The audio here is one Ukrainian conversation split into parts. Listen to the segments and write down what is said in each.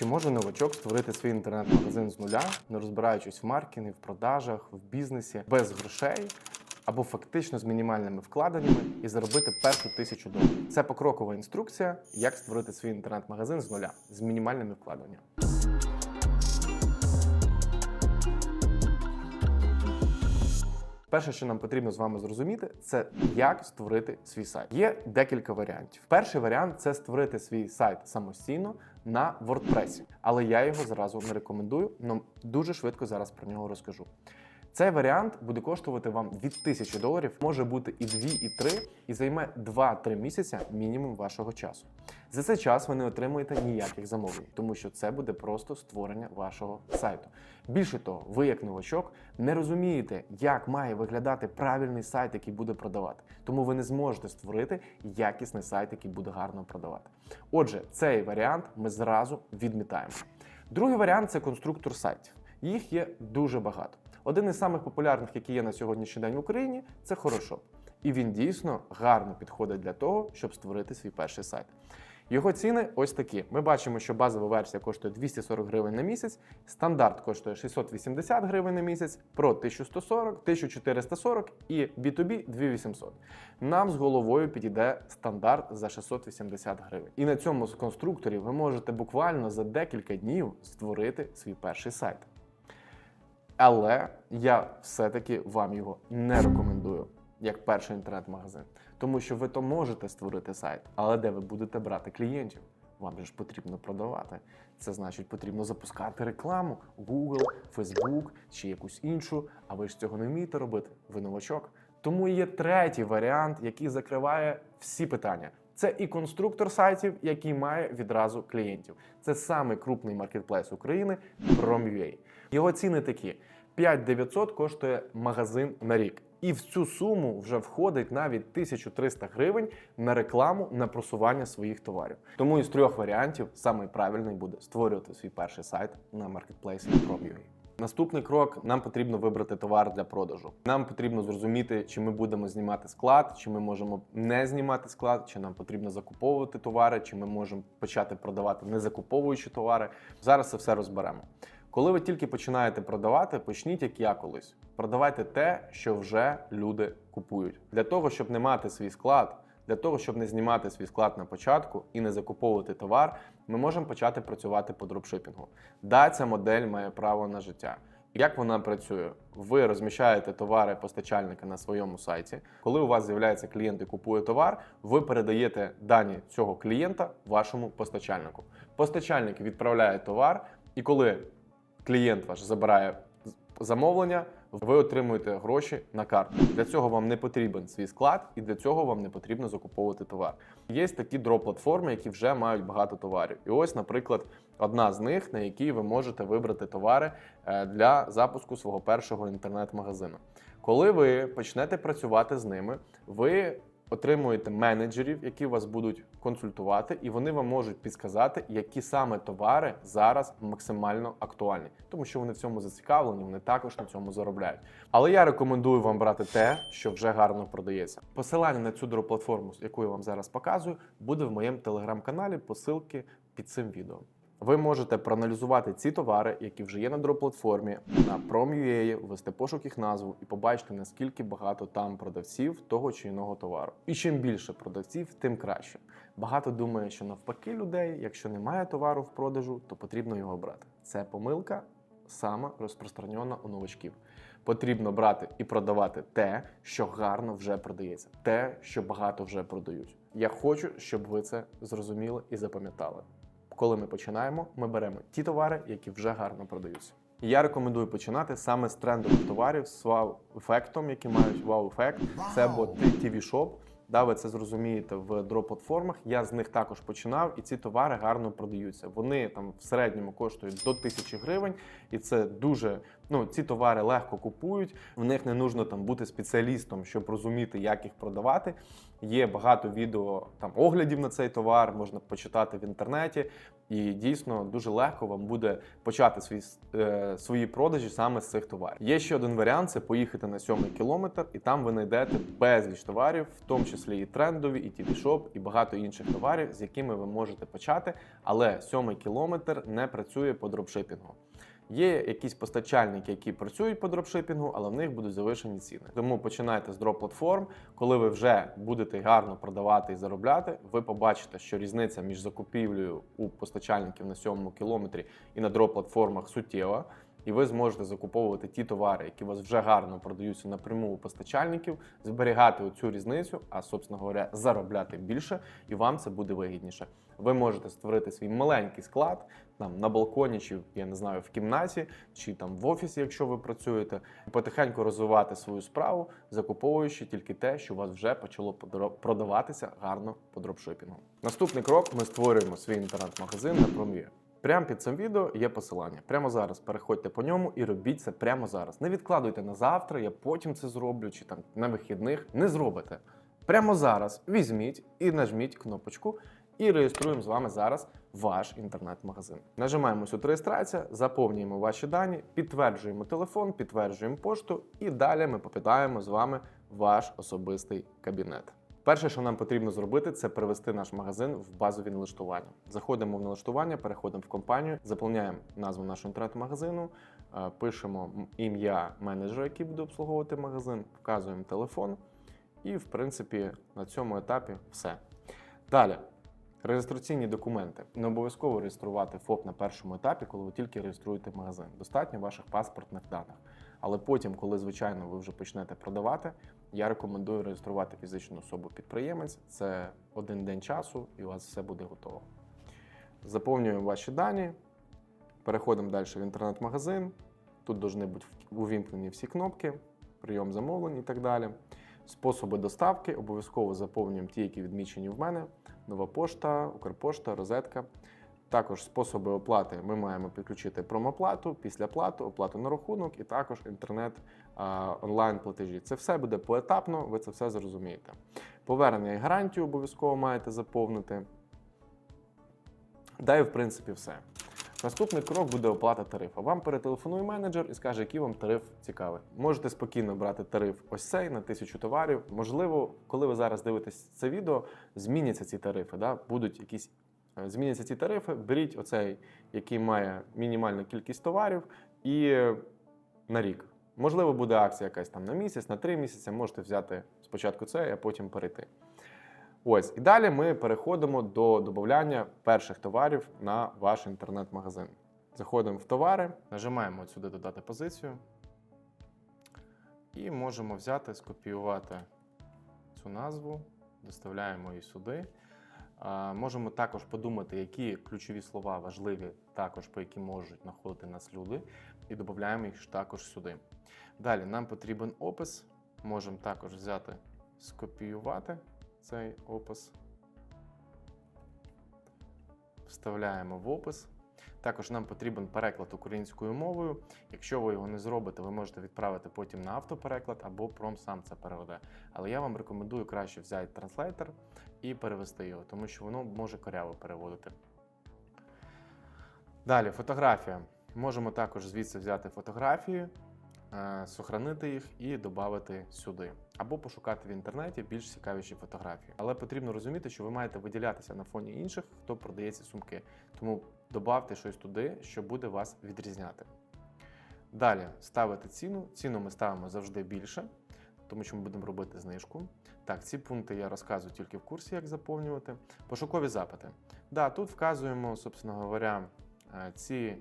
Чи може новачок створити свій інтернет-магазин з нуля, не розбираючись в маркетингу, в продажах, в бізнесі, без грошей або фактично з мінімальними вкладеннями і заробити першу тисячу доларів? Це покрокова інструкція, як створити свій інтернет-магазин з нуля з мінімальними вкладеннями. Перше, що нам потрібно з вами зрозуміти, це як створити свій сайт. Є декілька варіантів. Перший варіант це створити свій сайт самостійно на WordPress, але я його зразу не рекомендую, але дуже швидко зараз про нього розкажу. Цей варіант буде коштувати вам від 1000 доларів, може бути і 2, і 3, і займе 2-3 місяці мінімум вашого часу. За цей час ви не отримуєте ніяких замовлень, тому що це буде просто створення вашого сайту. Більше того, ви, як новачок, не розумієте, як має виглядати правильний сайт, який буде продавати. Тому ви не зможете створити якісний сайт, який буде гарно продавати. Отже, цей варіант ми зразу відмітаємо. Другий варіант це конструктор сайтів. Їх є дуже багато. Один із самих популярних, які є на сьогоднішній день в Україні, це Хорошоп. І він дійсно гарно підходить для того, щоб створити свій перший сайт. Його ціни ось такі. Ми бачимо, що базова версія коштує 240 гривень на місяць, стандарт коштує 680 гривень на місяць, Pro 1140, 1440 і B2B 2800. Нам з головою підійде стандарт за 680 гривень. І на цьому конструкторі ви можете буквально за декілька днів створити свій перший сайт. Але я все-таки вам його не рекомендую як перший інтернет-магазин. Тому що ви то можете створити сайт, але де ви будете брати клієнтів? Вам ж потрібно продавати. Це значить, потрібно запускати рекламу Google, Facebook чи якусь іншу, а ви ж цього не вмієте робити. Ви новачок. Тому є третій варіант, який закриває всі питання. Це і конструктор сайтів, який має відразу клієнтів. Це самий крупний маркетплейс України Prom.ua. Його ціни такі: 5900 коштує магазин на рік. І в цю суму вже входить навіть 1300 гривень на рекламу на просування своїх товарів. Тому із трьох варіантів самий правильний буде створювати свій перший сайт на маркетплейсі Prom.ua. Наступний крок нам потрібно вибрати товар для продажу. Нам потрібно зрозуміти, чи ми будемо знімати склад, чи ми можемо не знімати склад, чи нам потрібно закуповувати товари, чи ми можемо почати продавати не закуповуючи товари. Зараз це все розберемо. Коли ви тільки починаєте продавати, почніть як я колись. Продавайте те, що вже люди купують. Для того, щоб не мати свій склад, для того, щоб не знімати свій склад на початку і не закуповувати товар, ми можемо почати працювати по дропшипінгу. Да, ця модель має право на життя. Як вона працює? Ви розміщаєте товари постачальника на своєму сайті. Коли у вас з'являється клієнт і купує товар, ви передаєте дані цього клієнта вашому постачальнику. Постачальник відправляє товар, і коли клієнт ваш забирає замовлення, ви отримуєте гроші на карту. Для цього вам не потрібен свій склад, і для цього вам не потрібно закуповувати товар. Є такі дроп-платформи, які вже мають багато товарів. І ось, наприклад, одна з них, на якій ви можете вибрати товари е, для запуску свого першого інтернет-магазину. Коли ви почнете працювати з ними, ви отримуєте менеджерів, які вас будуть консультувати, і вони вам можуть підсказати, які саме товари зараз максимально актуальні, тому що вони в цьому зацікавлені, вони також на цьому заробляють. Але я рекомендую вам брати те, що вже гарно продається. Посилання на цю дроп-платформу, яку я вам зараз показую, буде в моєму телеграм-каналі. Посилки під цим відео. Ви можете проаналізувати ці товари, які вже є на дроп-платформі, на Prom.ua, ввести пошук їх назву і побачити, наскільки багато там продавців того чи іного товару. І чим більше продавців, тим краще. Багато думає, що навпаки людей, якщо немає товару в продажу, то потрібно його брати. Це помилка сама розпространена у новачків. Потрібно брати і продавати те, що гарно вже продається, те, що багато вже продають. Я хочу, щоб ви це зрозуміли і запам'ятали коли ми починаємо, ми беремо ті товари, які вже гарно продаються. Я рекомендую починати саме з трендових товарів з вау-ефектом, які мають вау-ефект. Це або TV-шоп. Да, ви це зрозумієте в дроп-платформах. Я з них також починав, і ці товари гарно продаються. Вони там в середньому коштують до 1000 гривень, і це дуже Ну, ці товари легко купують, в них не нужно там бути спеціалістом, щоб розуміти, як їх продавати. Є багато відео там оглядів на цей товар, можна почитати в інтернеті, і дійсно дуже легко вам буде почати свої, е, свої продажі саме з цих товарів. Є ще один варіант: це поїхати на сьомий кілометр, і там ви знайдете безліч товарів, в тому числі і трендові, і тіві-шоп, і багато інших товарів, з якими ви можете почати. Але сьомий кілометр не працює по дропшипінгу. Є якісь постачальники, які працюють по дропшипінгу, але в них будуть завишені ціни. Тому починайте з дроп-платформ. Коли ви вже будете гарно продавати і заробляти, ви побачите, що різниця між закупівлею у постачальників на сьомому кілометрі і на дроп-платформах суттєва. І ви зможете закуповувати ті товари, які у вас вже гарно продаються напряму у постачальників, зберігати оцю різницю, а собственно говоря, заробляти більше, і вам це буде вигідніше. Ви можете створити свій маленький склад там на балконі, чи я не знаю, в кімнаті, чи там в офісі, якщо ви працюєте, і потихеньку розвивати свою справу, закуповуючи тільки те, що у вас вже почало продаватися гарно по дропшипінгу. Наступний крок: ми створюємо свій інтернет-магазин на Pром'є. Прямо під цим відео є посилання. Прямо зараз переходьте по ньому і робіть це прямо зараз. Не відкладуйте на завтра, я потім це зроблю, чи там на вихідних. Не зробите. Прямо зараз візьміть і нажміть кнопочку, і реєструємо з вами зараз ваш інтернет-магазин. Нажимаємо сюди реєстрація, заповнюємо ваші дані, підтверджуємо телефон, підтверджуємо пошту, і далі ми попитаємо з вами ваш особистий кабінет. Перше, що нам потрібно зробити, це перевести наш магазин в базові налаштування. Заходимо в налаштування, переходимо в компанію, заповняємо назву нашого інтернет-магазину, е, пишемо ім'я менеджера, який буде обслуговувати магазин, вказуємо телефон, і, в принципі, на цьому етапі все. Далі. Реєстраційні документи. Не обов'язково реєструвати ФОП на першому етапі, коли ви тільки реєструєте магазин. Достатньо ваших паспортних даних. Але потім, коли, звичайно, ви вже почнете продавати, я рекомендую реєструвати фізичну особу підприємець. Це один день часу, і у вас все буде готово. Заповнюємо ваші дані, переходимо далі в інтернет-магазин. Тут повинні бути увімкнені всі кнопки, прийом замовлень і так далі. Способи доставки обов'язково заповнюємо ті, які відмічені в мене: нова пошта, Укрпошта, розетка. Також способи оплати ми маємо підключити промоплату, післяплату, оплату на рахунок і також інтернет а, онлайн платежі. Це все буде поетапно, ви це все зрозумієте. Повернення і гарантію обов'язково маєте заповнити. Да і в принципі все. Наступний крок буде оплата тарифу. Вам перетелефонує менеджер і скаже, який вам тариф цікавий. Можете спокійно брати тариф ось цей на тисячу товарів. Можливо, коли ви зараз дивитесь це відео, зміняться ці тарифи. Да? Будуть якісь е, зміняться ці тарифи. Беріть оцей, який має мінімальну кількість товарів, і на рік. Можливо, буде акція якась там на місяць, на три місяці. Можете взяти спочатку це, а потім перейти. Ось і далі ми переходимо до додавання перших товарів на ваш інтернет-магазин. Заходимо в товари, нажимаємо сюди додати позицію. І можемо взяти, скопіювати цю назву, доставляємо її сюди. Можемо також подумати, які ключові слова важливі, також по які можуть знаходити нас люди, і додаємо їх також сюди. Далі нам потрібен опис. Можемо також взяти, скопіювати цей опис. Вставляємо в опис. Також нам потрібен переклад українською мовою. Якщо ви його не зробите, ви можете відправити потім на автопереклад або пром сам це переведе. Але я вам рекомендую краще взяти транслейтер і перевести його, тому що воно може коряво переводити. Далі фотографія. Можемо також звідси взяти фотографії, е, сохранити їх і додати сюди. Або пошукати в інтернеті більш цікавіші фотографії. Але потрібно розуміти, що ви маєте виділятися на фоні інших, хто продає ці сумки. Тому додавте щось туди, що буде вас відрізняти. Далі ставити ціну. Ціну ми ставимо завжди більше, тому що ми будемо робити знижку. Так, ці пункти я розказую тільки в курсі, як заповнювати. Пошукові запити. Да, тут вказуємо, собственно говоря, е, ці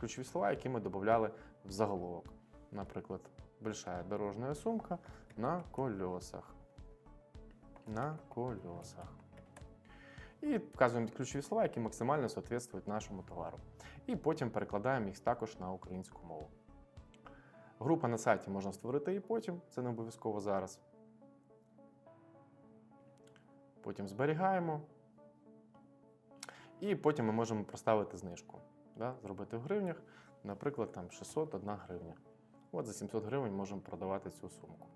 ключові слова, які ми додавали в заголовок. Наприклад, большая дорожная сумка на колесах. На колесах. І вказуємо ключові слова, які максимально соответствують нашому товару. І потім перекладаємо їх також на українську мову. Група на сайті можна створити і потім, це не обов'язково зараз. Потім зберігаємо. І потім ми можемо проставити знижку. Да? Зробити в гривнях. Наприклад, там 601 гривня. От за 700 гривень можемо продавати цю сумку.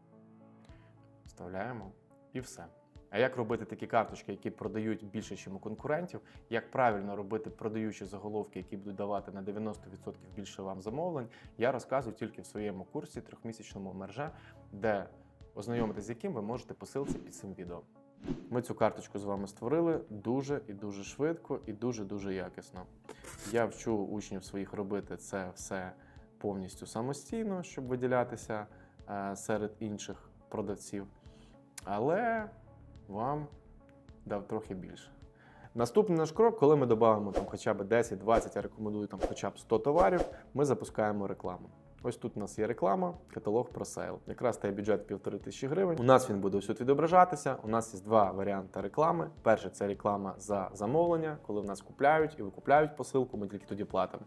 Вставляємо і все. А як робити такі карточки, які продають більше, ніж у конкурентів? Як правильно робити продаючі заголовки, які будуть давати на 90% більше вам замовлень, я розказую тільки в своєму курсі трьохмісячному мерже, де ознайомитися з яким ви можете по ссылці під цим відео. Ми цю карточку з вами створили дуже і дуже швидко і дуже дуже якісно. Я вчу учнів своїх робити це все повністю самостійно, щоб виділятися е, серед інших продавців. Але вам дав трохи більше. Наступний наш крок, коли ми додамо там хоча б 10-20, я рекомендую там хоча б 100 товарів, ми запускаємо рекламу. Ось тут у нас є реклама, каталог про сейл. Якраз той бюджет півтори тисячі гривень. У нас він буде ось відображатися. У нас є два варіанти реклами. Перший це реклама за замовлення, коли в нас купляють і викупляють посилку, ми тільки тоді платимо.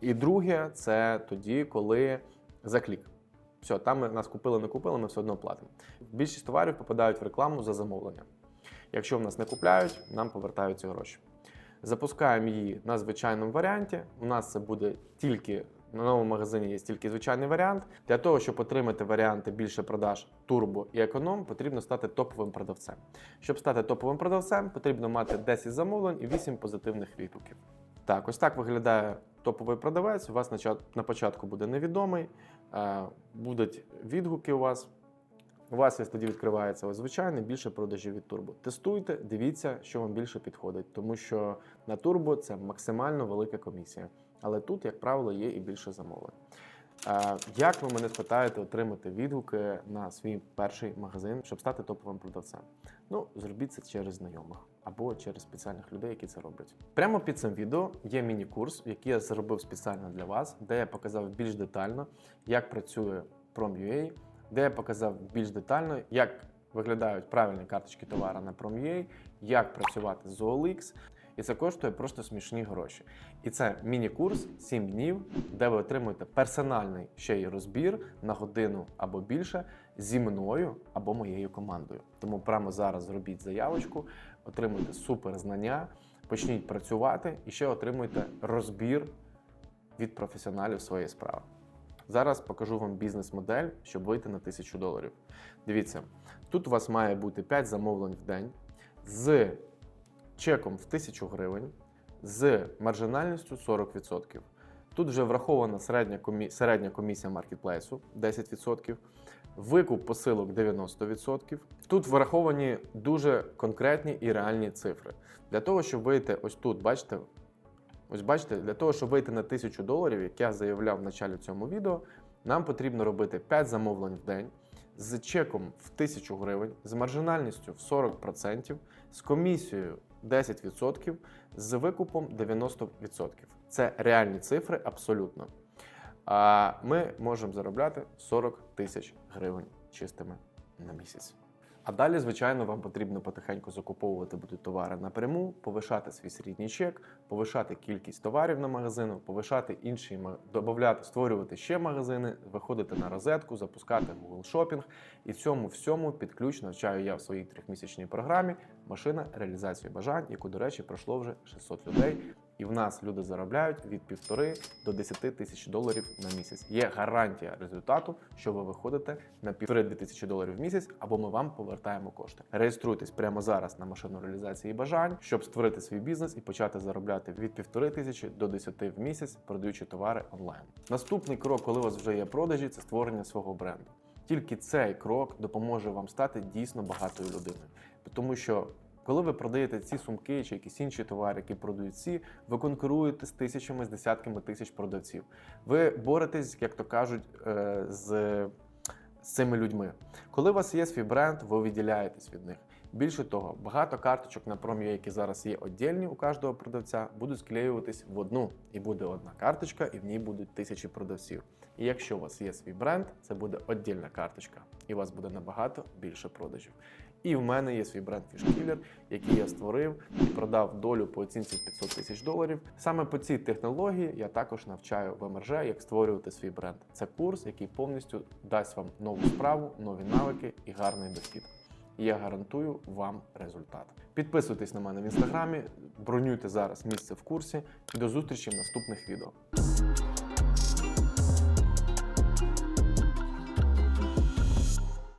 І друге це тоді, коли за клік. Все, там ми нас купили, не купили, ми все одно платимо. Більшість товарів попадають в рекламу за замовлення. Якщо в нас не купляють, нам повертаються гроші. Запускаємо її на звичайному варіанті. У нас це буде тільки на новому магазині є тільки звичайний варіант. Для того, щоб отримати варіанти більше продаж турбо і економ, потрібно стати топовим продавцем. Щоб стати топовим продавцем, потрібно мати 10 замовлень і 8 позитивних відгуків. Так, ось так виглядає топовий продавець. У вас на початку буде невідомий, будуть відгуки у вас. У вас ось тоді відкривається ось звичайний більше продажів від турбо. Тестуйте, дивіться, що вам більше підходить, тому що на турбо це максимально велика комісія. Але тут, як правило, є і більше замовлень. Як ви мене спитаєте отримати відгуки на свій перший магазин, щоб стати топовим продавцем? Ну, зробіть це через знайомих або через спеціальних людей, які це роблять. Прямо під цим відео є міні-курс, який я зробив спеціально для вас, де я показав більш детально, як працює Prom.ua, де я показав більш детально, як виглядають правильні карточки товара на Prom.ua, як працювати з OLX. І це коштує просто смішні гроші. І це міні-курс 7 днів, де ви отримуєте персональний ще й розбір на годину або більше зі мною або моєю командою. Тому прямо зараз зробіть заявочку, отримуйте супер знання, почніть працювати і ще отримуйте розбір від професіоналів своєї справи. Зараз покажу вам бізнес-модель, щоб вийти на 1000 доларів. Дивіться, тут у вас має бути 5 замовлень в день з чеком в 1000 гривень з маржинальністю 40%. Тут вже врахована середня, комі... середня комісія маркетплейсу 10%, викуп посилок 90%. Тут враховані дуже конкретні і реальні цифри. Для того, щоб вийти ось тут, бачите, ось бачите, для того, щоб вийти на 1000 доларів, як я заявляв в началі цьому відео, нам потрібно робити 5 замовлень в день з чеком в 1000 гривень, з маржинальністю в 40%, з комісією 10%, з викупом 90%. Це реальні цифри абсолютно. А ми можемо заробляти 40 тисяч гривень чистими на місяць. А далі, звичайно, вам потрібно потихеньку закуповувати будуть товари напряму, повишати свій середній чек, повишати кількість товарів на магазину, повишати інші додавати, створювати ще магазини, виходити на розетку, запускати Google Shopping. І цьому всьому під ключ навчаю я в своїй трьохмісячній програмі машина реалізації бажань, яку, до речі, пройшло вже 600 людей. І в нас люди заробляють від півтори до 10 тисяч доларів на місяць. Є гарантія результату, що ви виходите на півтори-дві тисячі доларів в місяць, або ми вам повертаємо кошти. Реєструйтесь прямо зараз на машину реалізації бажань, щоб створити свій бізнес і почати заробляти від півтори тисячі до 10 в місяць, продаючи товари онлайн. Наступний крок, коли у вас вже є продажі, це створення свого бренду. Тільки цей крок допоможе вам стати дійсно багатою людиною, тому що коли ви продаєте ці сумки чи якісь інші товари, які продають ці, ви конкуруєте з тисячами, з десятками тисяч продавців. Ви боретесь, як то кажуть, е, з, цими людьми. Коли у вас є свій бренд, ви відділяєтесь від них. Більше того, багато карточок на пром'ю, які зараз є віддільні у кожного продавця, будуть склеюватись в одну, і буде одна карточка, і в ній будуть тисячі продавців. І якщо у вас є свій бренд, це буде віддільна карточка, і у вас буде набагато більше продажів. І в мене є свій бренд Fishkiller, який я створив і продав долю по оцінці 500 тисяч доларів. Саме по цій технології я також навчаю в МРЖ, як створювати свій бренд. Це курс, який повністю дасть вам нову справу, нові навики і гарний дохід. І я гарантую вам результат. Підписуйтесь на мене в інстаграмі, бронюйте зараз місце в курсі і до зустрічі в наступних відео.